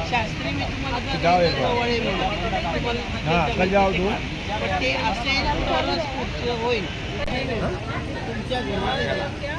शास्त्री मी तुम्हाला हाँ तू असेल तरच होईल तुमच्या घरात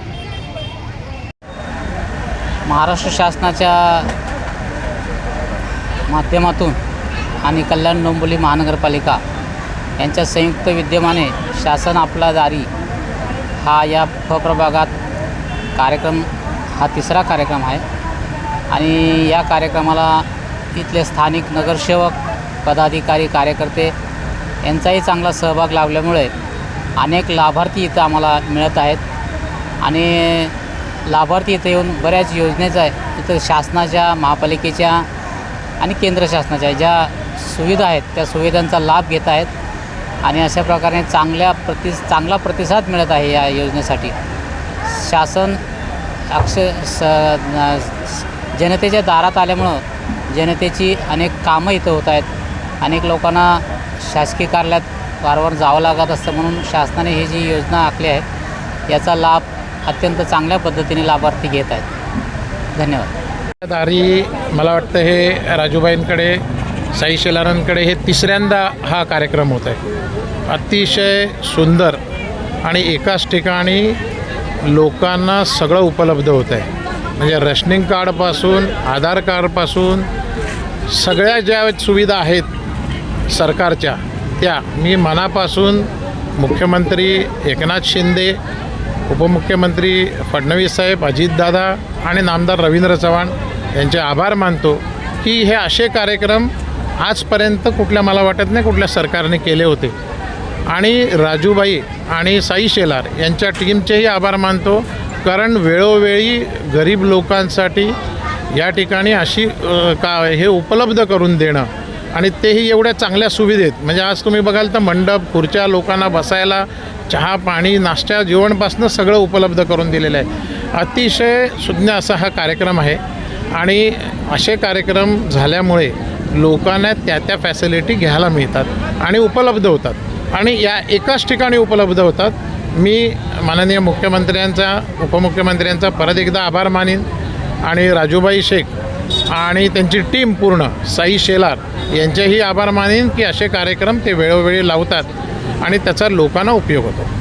महाराष्ट्र शासनाच्या माध्यमातून आणि कल्याण डोंबिवली महानगरपालिका यांच्या संयुक्त विद्यमाने शासन आपला दारी हा या प्रभागात कार्यक्रम हा तिसरा कार्यक्रम आहे. आणि या कार्यक्रमाला इथले स्थानिक नगरसेवक पदाधिकारी कार्यकर्ते यांचाही चांगला सहभाग लाभल्यामुळे अनेक लाभार्थी इथं आम्हाला मिळत आहेत. आणि लाभार्थी इथं येऊन बऱ्याच योजनेचा इथं शासनाच्या महापालिकेच्या आणि केंद्र शासनाच्या ज्या सुविधा आहेत त्या सुविधांचा लाभ घेत आहेत आणि अशा प्रकारे चांगल्या प्रति चांगला प्रतिसाद मिळत आहे या योजनेसाठी. शासन अक्ष स जनतेच्या दारात आल्यामुळं जनतेची अनेक कामं इथं होत आहेत. अनेक लोकांना शासकीय कार्यालयात वारंवार जावं लागत असतं म्हणून शासनाने ही जी योजना आखली आहे याचा लाभ अत्यंत चांगल्या पद्धतीने लाभार्थी घेत आहेत. धन्यवाद. दारी मला वाटतं हे राजूबाईंकडे साई शेलारांकडे हे तिसऱ्यांदा हा कार्यक्रम होत आहे. अतिशय सुंदर आणि एकाच ठिकाणी लोकांना सगळं उपलब्ध होतं आहे. म्हणजे रेशनिंग कार्डपासून आधार कार्डपासून सगळ्या ज्या सुविधा आहेत सरकारच्या त्या मी मनापासून मुख्यमंत्री एकनाथ शिंदे उपमुख्यमंत्री फडणवीस साहेब अजितदादा आणि नामदार रवींद्र चव्हाण यांचे आभार मानतो की हे असे कार्यक्रम आजपर्यंत कुठल्या मला वाटत नाही कुठल्या सरकारने केले होते. आणि राजूबाई आणि साई शेलार यांच्या टीमचेही आभार मानतो कारण वेळोवेळी गरीब लोकांसाठी या ठिकाणी अशी का हे उपलब्ध करून देणं आणि तेही एवढ्या चांगल्या सुविधेत. म्हणजे आज तुम्ही बघाल तर मंडप खुर्च्या लोकांना बसायला चहा पाणी नाश्ता जेवणपासनं सगळं उपलब्ध करून दिलेलं आहे. अतिशय सुज्ञ असा हा कार्यक्रम आहे. आणि असे कार्यक्रम झाल्यामुळे लोकांना त्या त्या फॅसिलिटी घ्यायला मिळतात आणि उपलब्ध होतात. आणि या एकाच ठिकाणी उपलब्ध होतात. मी माननीय मुख्यमंत्र्यांचा उपमुख्यमंत्र्यांचा परत एकदा आभार मानीन. आणि राजूबाई शेख आणि त्यांची टीम पूर्ण साई शेलार यांचेही आभार मानीन की असे कार्यक्रम ते वेळोवेळी लावतात आणि त्याचा लोकांना उपयोग होतो.